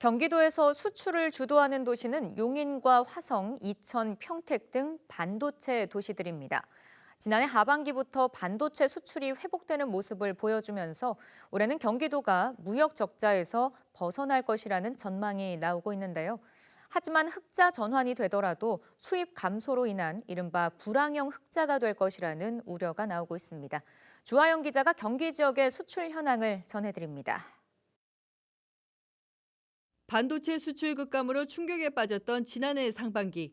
경기도에서 수출을 주도하는 도시는 용인과 화성, 이천, 평택 등 반도체 도시들입니다. 지난해 하반기부터 반도체 수출이 회복되는 모습을 보여주면서 올해는 경기도가 무역 적자에서 벗어날 것이라는 전망이 나오고 있는데요. 하지만 흑자 전환이 되더라도 수입 감소로 인한 이른바 불황형 흑자가 될 것이라는 우려가 나오고 있습니다. 주하영 기자가 경기 지역의 수출 현황을 전해드립니다. 반도체 수출 급감으로 충격에 빠졌던 지난해 상반기.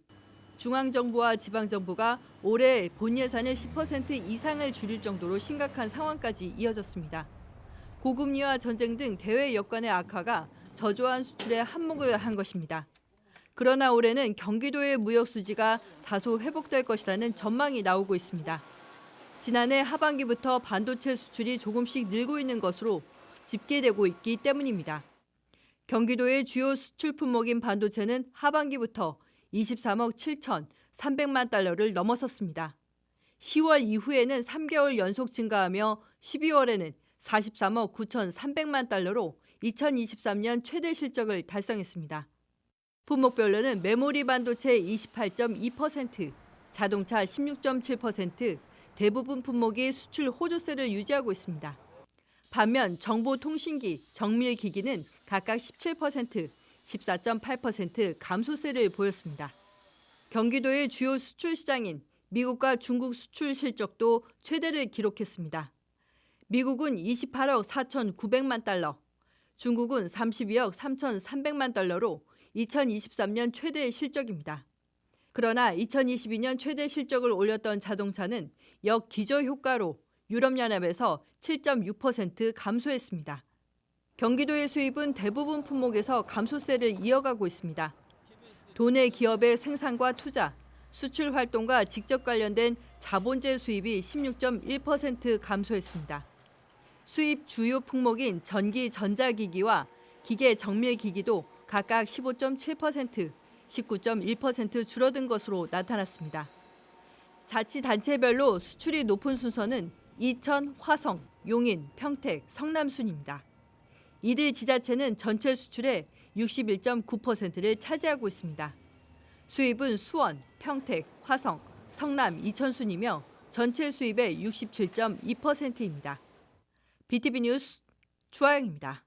중앙정부와 지방정부가 올해 본 예산의 10% 이상을 줄일 정도로 심각한 상황까지 이어졌습니다. 고금리와 전쟁 등 대외 여건의 악화가 저조한 수출에 한몫을 한 것입니다. 그러나 올해는 경기도의 무역 수지가 다소 회복될 것이라는 전망이 나오고 있습니다. 지난해 하반기부터 반도체 수출이 조금씩 늘고 있는 것으로 집계되고 있기 때문입니다. 경기도의 주요 수출 품목인 반도체는 하반기부터 23억 7천 3백만 달러를 넘어섰습니다. 10월 이후에는 3개월 연속 증가하며 12월에는 43억 9천 3백만 달러로 2023년 최대 실적을 달성했습니다. 품목별로는 메모리 반도체 28.2%, 자동차 16.7%, 대부분 품목이 수출 호조세를 유지하고 있습니다. 반면 정보통신기, 정밀기기는 각각 17%, 14.8% 감소세를 보였습니다. 경기도의 주요 수출 시장인 미국과 중국 수출 실적도 최대를 기록했습니다. 미국은 28억 4,900만 달러, 중국은 32억 3,300만 달러로 2023년 최대 실적입니다. 그러나 2022년 최대 실적을 올렸던 자동차는 역기저 효과로 유럽연합에서 7.6% 감소했습니다. 경기도의 수입은 대부분 품목에서 감소세를 이어가고 있습니다. 도내 기업의 생산과 투자, 수출 활동과 직접 관련된 자본재 수입이 16.1% 감소했습니다. 수입 주요 품목인 전기 전자기기와 기계 정밀기기도 각각 15.7%, 19.1% 줄어든 것으로 나타났습니다. 자치단체별로 수출이 높은 순서는 이천, 화성, 용인, 평택, 성남 순입니다. 이들 지자체는 전체 수출의 61.9%를 차지하고 있습니다. 수입은 수원, 평택, 화성, 성남, 이천 순이며 전체 수입의 67.2%입니다. BTV 뉴스 주하영입니다.